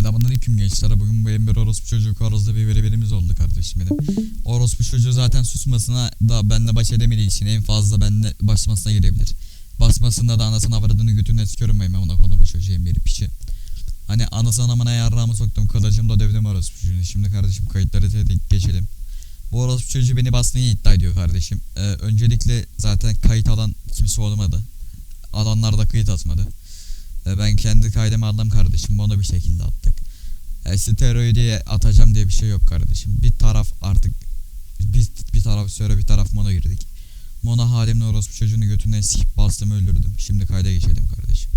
Selamünaleyküm gençler. Bugün bu Ember orospu çocuğu arasında bir verebilimiz oldu kardeşim benim. Orospu çocuğu zaten susmasına da benle baş edemediği için en fazla benle basmasına girebilir. Basmasında da anasını avradını götüne sıkıyorum ben ona konuda çocuğu Ember'i piçi. Hani anasını amına yarrağımı soktum kılıcımla dövdüm orospu çocuğunu. Şimdi kardeşim kayıtları tek geçelim. Bu orospu çocuğu beni basmayı iddia ediyor kardeşim. Ee, öncelikle zaten kayıt alan kimse olmadı. Alanlar da kayıt atmadı. Ee, ben kendi kaydımı aldım kardeşim. Bunu bir şekilde attık. E, steroidi atacağım diye bir şey yok kardeşim. Bir taraf artık bir, bir taraf söyle bir taraf mono girdik. Mono halimle orospu çocuğunu götünden sikip bastım öldürdüm. Şimdi kayda geçelim kardeşim.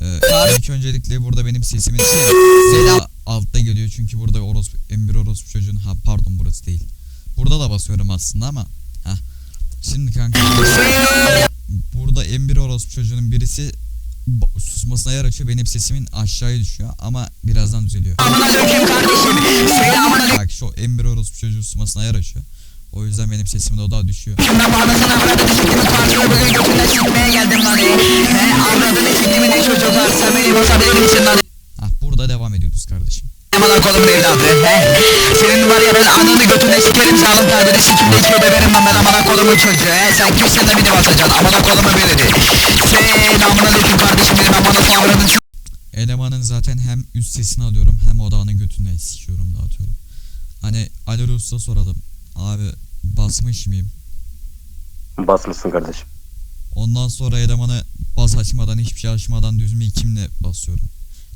Ee, ilk öncelikle burada benim sesimin Zela altta geliyor çünkü burada orospu M1 orospu çocuğun ha pardon burası değil. Burada da basıyorum aslında ama ha. Şimdi kanka burada M1 orospu çocuğunun birisi susmasına yer açıyor benim sesimin aşağıya düşüyor ama birazdan düzeliyor. Bak şu M1 orospu çocuğu susmasına yer açıyor. O yüzden benim sesim de o daha düşüyor. Bu anasını avradını siktimin karşılığı bugün götünden sikmeye geldim lan He avradını siktimin çocuklar sen beni basabilir misin lan Ah burada devam ediyoruz kardeşim. Yaman kolumun evladı he Senin var ya ben ananı götüne sikerim sağlam kalbini sikimde ikiye döverim ben ben amına kolumun çocuğu he Sen de beni basacaksın amına kolumu birini Sen amına döküm kardeşim benim amına avradını çok Elemanın zaten hem üst sesini alıyorum hem odağının götünden sikiyorum dağıtıyorum. Hani Ali Usta soralım. Abi basmış mıyım? Basmışsın kardeşim. Ondan sonra elemanı bas açmadan hiçbir şey açmadan düz mü kimle basıyorum.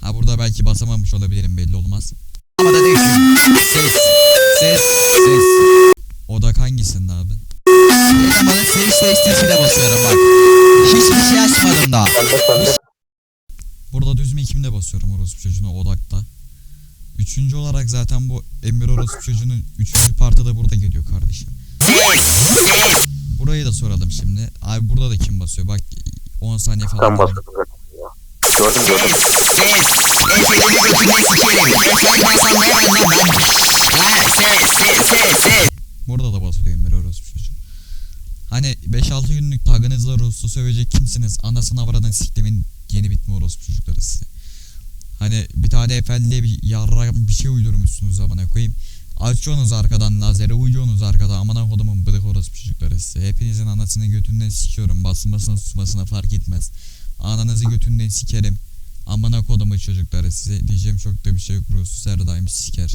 Ha burada belki basamamış olabilirim belli olmaz. amına döküm Ses ses ses Odak hangisinde abi? Elemanın ses değiştirisiyle basıyorum bak Hiçbir şey açmadım daha Burada düz mü kimle basıyorum orospu çocuğuna odakta. Üçüncü olarak zaten bu Emir orospu çocuğunun üçüncü partı da burada geliyor kardeşim. Burayı da soralım şimdi. Abi burada da kim basıyor? Bak 10 saniye falan. sen var. Gördüm gördüm. Ses, efeleri götünden sikerim. Efel basanmaya ben lan ben. Ha, ses, ses, ses, ses. Burada da basıyor Emir orospu çocuğu. Hani 5-6 günlük tagınızla Rus'u sövecek kimsiniz? Anasını avradan siklemin yeni bitme orospu çocukları size. Hani bir tane efendiye bir yarra bir şey uydurmuşsunuz amına koyayım. Açıyorsunuz arkadan lazere uyuyorsunuz arkada amına kodumun bıdık orospu çocukları size. Hepinizin anasını götünden sikiyorum. Basmasına susmasına fark etmez. Ananızı götünden sikerim. Amına kodumu çocukları size. Diyeceğim çok da bir şey yok. Rusus her daim siker.